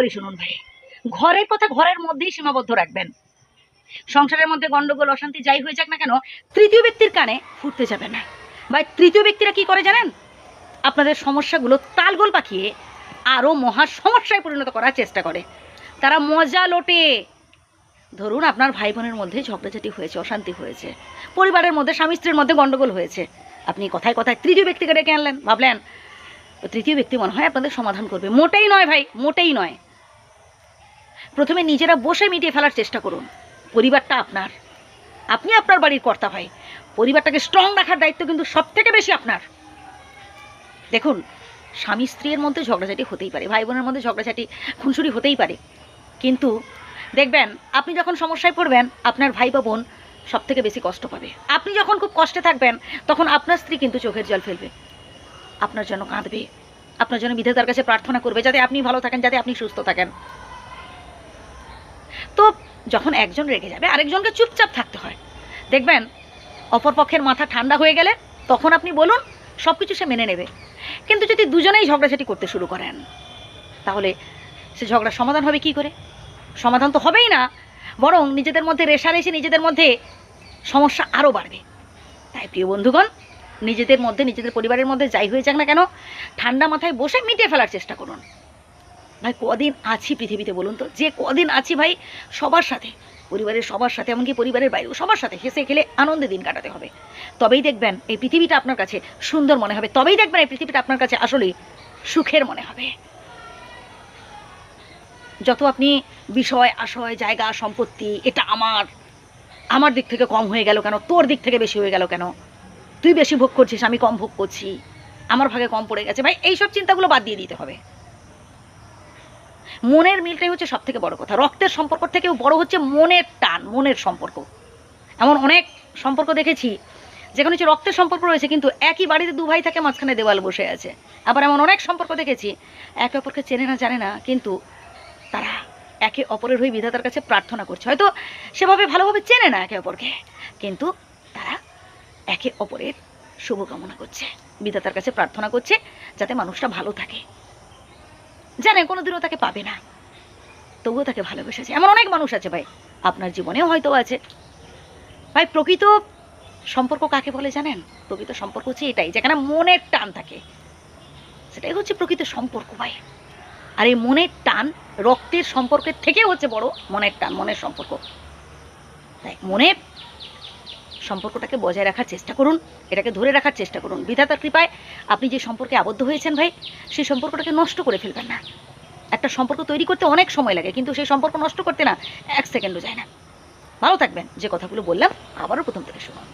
বলি শুনুন ভাই, ঘরের কথা ঘরের মধ্যেই সীমাবদ্ধ রাখবেন। সংসারের মধ্যে গন্ডগোল, অশান্তি যাই হয়ে যাক না কেন, তৃতীয় ব্যক্তির কানে ফুটতে যাবে না। ভাই, তৃতীয় ব্যক্তিরা কি করে জানেন? আপনাদের সমস্যাগুলো তালগোল পাকিয়ে আরও মহা সমস্যায় পরিণত করার চেষ্টা করে। তারা মজা লোটে। ধরুন আপনার ভাই বোনের মধ্যে ঝগড়াঝাটি হয়েছে, অশান্তি হয়েছে, পরিবারের মধ্যে, স্বামী স্ত্রীর মধ্যে গন্ডগোল হয়েছে। আপনি কথায় কথায় তৃতীয় ব্যক্তিকে ডেকে আনলেন, ভাবলেন তৃতীয় ব্যক্তি মনে হয় আপনাদের সমাধান করবে। মোটেই নয় ভাই, মোটেই নয়। প্রথমে নিজেরা বসে মিটিয়ে ফেলার চেষ্টা করুন। পরিবারটা আপনার। আপনি আপনার বাড়ির কর্তা ভাই। পরিবারটাকে স্ট্রং রাখার দায়িত্ব কিন্তু সব থেকে বেশি আপনার। দেখুন, স্বামী স্ত্রীর মধ্যে ঝগড়াঝাটি হতেই পারে, ভাই বোনের মধ্যে ঝগড়াঝাটি খুনসুরি হতেই পারে। কিন্তু দেখবেন, আপনি যখন সমস্যায় পড়বেন, আপনার ভাই বা বোন সব থেকে বেশি কষ্ট পাবে। আপনি যখন খুব কষ্টে থাকবেন, তখন আপনার স্ত্রী কিন্তু চোখের জল ফেলবে। আপনার জন্য কাঁদবে। আপনার জন্য বিধাতার কাছে প্রার্থনা করবে, যাতে আপনি ভালো থাকেন, যাতে আপনি সুস্থ থাকেন। তো যখন একজন রেগে যাবে, আরেকজনকে চুপচাপ থাকতে হয়। দেখবেন অপর পক্ষের মাথা ঠান্ডা হয়ে গেলে তখন আপনি বলুন সব কিছু সে মেনে নেবে। কিন্তু যদি দুজনেই ঝগড়াঝাটি করতে শুরু করেন, তাহলে সে ঝগড়ার সমাধান হবে কি করে? সমাধান তো হবেই না, বরং নিজেদের মধ্যে রেশারেশি নিজেদের মধ্যে সমস্যা আরও বাড়বে। তাই প্রিয় বন্ধুগণ, নিজেদের মধ্যে, নিজেদের পরিবারের মধ্যে যাই হয়ে যাক না কেন, ঠান্ডা মাথায় বসে মিটিয়ে ফেলার চেষ্টা করুন। ভাই কদিন আছি পৃথিবীতে বলুন তো? যে কদিন আছি ভাই, সবার সাথে। পরিবারের সবার সাথে, এমনকি পরিবারের বাইরেও সবার সাথে হেসে খেলে আনন্দে দিন কাটাতে হবে। তবেই দেখবেন এই পৃথিবীটা আপনার কাছে সুন্দর মনে হবে। তবেই দেখবেন এই পৃথিবীটা আপনার কাছে আসলে সুখের মনে হবে। যত আপনি বিষয়, আশয়, জায়গা, সম্পত্তি, এটা আমার আমার দিক থেকে কম হয়ে গেল কেন? তোর দিক থেকে বেশি হয়ে গেল কেন? তুই বেশি ভোগ করছিস, আমি কম ভোগ করছি। আমার ভাগে কম পড়ে গেছে। ভাই, এইসব চিন্তাগুলো বাদ দিয়ে দিতে হবে। মনের মিলটাই হচ্ছে সব থেকে বড় কথা। রক্তের সম্পর্ক থেকেও বড় হচ্ছে মনের টান, মনের সম্পর্ক। এমন অনেক সম্পর্ক দেখেছি, যেখানে হচ্ছে রক্তের সম্পর্ক রয়েছে, কিন্তু একই বাড়িতে দু ভাই থাকে, মাঝখানে দেওয়াল বসে আছে। আবার এমন অনেক সম্পর্ক দেখেছি, একে অপরকে চেনে না জানে না, কিন্তু তারা একে অপরের হয়ে বিধাতার কাছে প্রার্থনা করছে। হয়তো সেভাবে ভালোভাবে চেনে না একে অপরকে, কিন্তু তারা একে অপরের শুভকামনা করছে, বিধাতার কাছে প্রার্থনা করছে, যাতে মানুষটা ভালো থাকে। জানে কোনোদিনও তাকে পাবে না। তবুও তাকে ভালোবেসেছে। এমন অনেক মানুষ আছে ভাই, আপনার জীবনেও হয়তো আছে। ভাই, প্রকৃত সম্পর্ক কাকে বলে জানেন? প্রকৃত সম্পর্ক হচ্ছে এটাই, যেখানে মনের টান থাকে। সেটাই হচ্ছে প্রকৃত সম্পর্ক ভাই। আর এই মনের টান রক্তের সম্পর্কের থেকেও হচ্ছে বড় মনের টান, মনের সম্পর্ক। তাই মনের সম্পর্কটাকে বজায় রাখার চেষ্টা করুন, এটাকে ধরে রাখার চেষ্টা করুন। বিধাতার কৃপায় আপনি যে সম্পর্কে আবদ্ধ হয়েছেন ভাই, সেই সম্পর্কটাকে নষ্ট করে ফেলবেন না। একটা সম্পর্ক তৈরি করতে অনেক সময় লাগে, কিন্তু সেই সম্পর্ক নষ্ট করতে না এক সেকেন্ডও যায় না। ভালো থাকবেন, যে কথাগুলো বললাম, আবারও প্রথম থেকে শুনুন।